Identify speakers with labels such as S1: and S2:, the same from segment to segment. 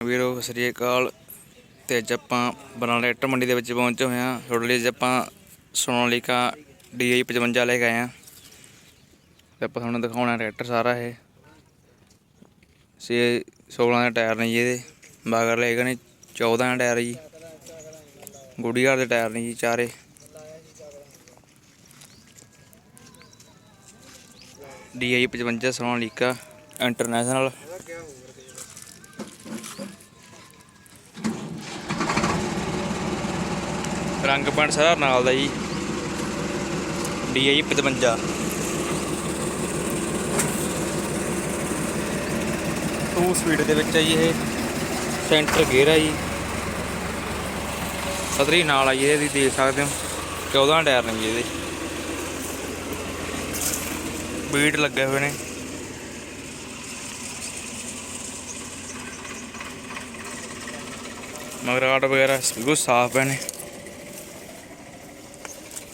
S1: ਵੀਰੋ, ਸਤਿ ਸ੍ਰੀ ਅਕਾਲ। ਤੇ ਅੱਜ ਆਪਾਂ ਬਰਨਾਲਾ ਟਰੈਕਟਰ ਮੰਡੀ ਦੇ ਵਿੱਚ ਪਹੁੰਚੇ ਹੋਏ ਹਾਂ। ਤੁਹਾਡੇ ਲਈ ਅੱਜ ਆਪਾਂ ਸੋਨਾਲੀਕਾ DI 55 ਲੈ ਕੇ ਆਏ ਹਾਂ। ਤੇ ਆਪਾਂ ਤੁਹਾਨੂੰ ਦਿਖਾਉਣਾ ਟਰੈਕਟਰ ਸਾਰਾ ਇਹ। ਸੇ 16 ਦੇ ਟਾਇਰ ਨੇ ਜੀ ਇਹਦੇ। ਬਾਗਰ ਲੈ ਗਏ ਨੇ 14 ਦੇ ਟਾਇਰ ਜੀ। ਗੁੱਡੀਆਰ ਦੇ ਟਾਇਰ ਨੇ ਜੀ ਚਾਰੇ। DI 55 Sonalika international. ਰੰਗ ਪੈਂਟ ਸਾਰਾ ਨਾਲ ਦਾ ਜੀ। DI 55 ਟੂ ਸਪੀਡ ਦੇ ਵਿੱਚ ਹੈ ਜੀ ਇਹ। ਸੈਂਟਰ ਗੇਅਰ ਹੈ ਜੀ। ਸਤਰੀ ਨਾਲ ਆ ਜੀ ਇਹਦੀ ਦੇਖ ਸਕਦੇ ਹੋ। 14 ਟਾਇਰ ਨੇ ਜੀ ਇਹਦੇ। ਬੀਟ ਲੱਗੇ ਹੋਏ ਨੇ। ਮਗਰ ਆਟ ਵਗੈਰਾ ਬਿਲਕੁਲ ਸਾਫ਼ ਪਏ ਨੇ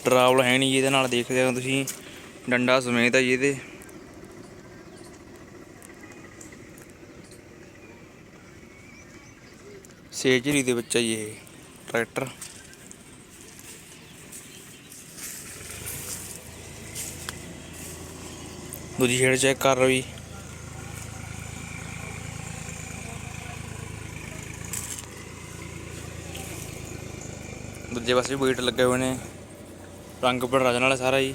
S1: ਟਰਾਵਲ ਹੈ ਨਹੀਂ ਜੀ ਇਹਦੇ ਨਾਲ ਦੇਖਦੇ ਹੋ ਤੁਸੀਂ। ਡੰਡਾ ਸਮੇਤ ਹੈ ਜੀ ਇਹਦੇ। ਸੇਜਰੀ ਦੇ ਵਿੱਚ ਹੈ ਜੀ ਇਹ ਟਰੈਕਟਰ। ਦੂਜੀ ਸ਼ੇਡ ਚੈੱਕ ਕਰ ਰਹੀ ਦੂਜੇ ਪਾਸੇ ਵੀ ਬੀਟ ਲੱਗੇ ਹੋਏ ਨੇ। ਰੰਗ ਬੜਾ ਰਾਜਨ ਸਾਰਾ ਜੀ।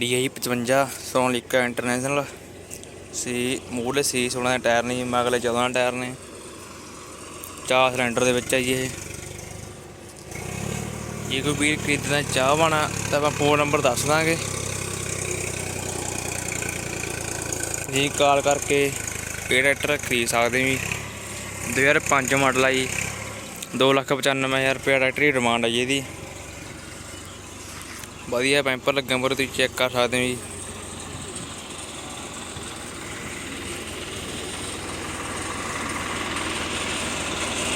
S1: DI 55 ਸੋਨਲਿਕਾ international. ਸੀ, ਮੂਹਰਲੇ ਸੀ 16 ਦੇ ਟਾਇਰ ਨੇ ਜੀ ਮਗਲੇ 14 ਦੇ ਟਾਇਰ ਨੇ। ਚਾਰ ਸਿਲੰਡਰ ਦੇ ਵਿੱਚ ਹੈ ਜੀ ਇਹ। ਜੇ ਕੋਈ ਵੀਰ ਖਰੀਦਣਾ ਚਾਹਵਾਨਾ ਤਾਂ ਆਪਾਂ ਫੋਨ ਨੰਬਰ ਦੱਸ ਦਾਂਗੇ। ਜੀ ਕਾਲ ਕਰਕੇ ਇਹ ਟਰੈਕਟਰ ਖਰੀਦ ਸਕਦੇ ਵੀ 2005 ਮਾਡਲ ਆ ਜੀ। 295000 ਰੁਪਏ ਟਰੈਕਟਰ ਦੀ ਡਿਮਾਂਡ ਆ ਜੀ ਇਹਦੀ। ਵਧੀਆ ਪੈਂਪਰ ਲੱਗਿਆ ਪਰ ਤੁਸੀਂ ਚੈੱਕ ਕਰ ਸਕਦੇ ਹੋ ਜੀ।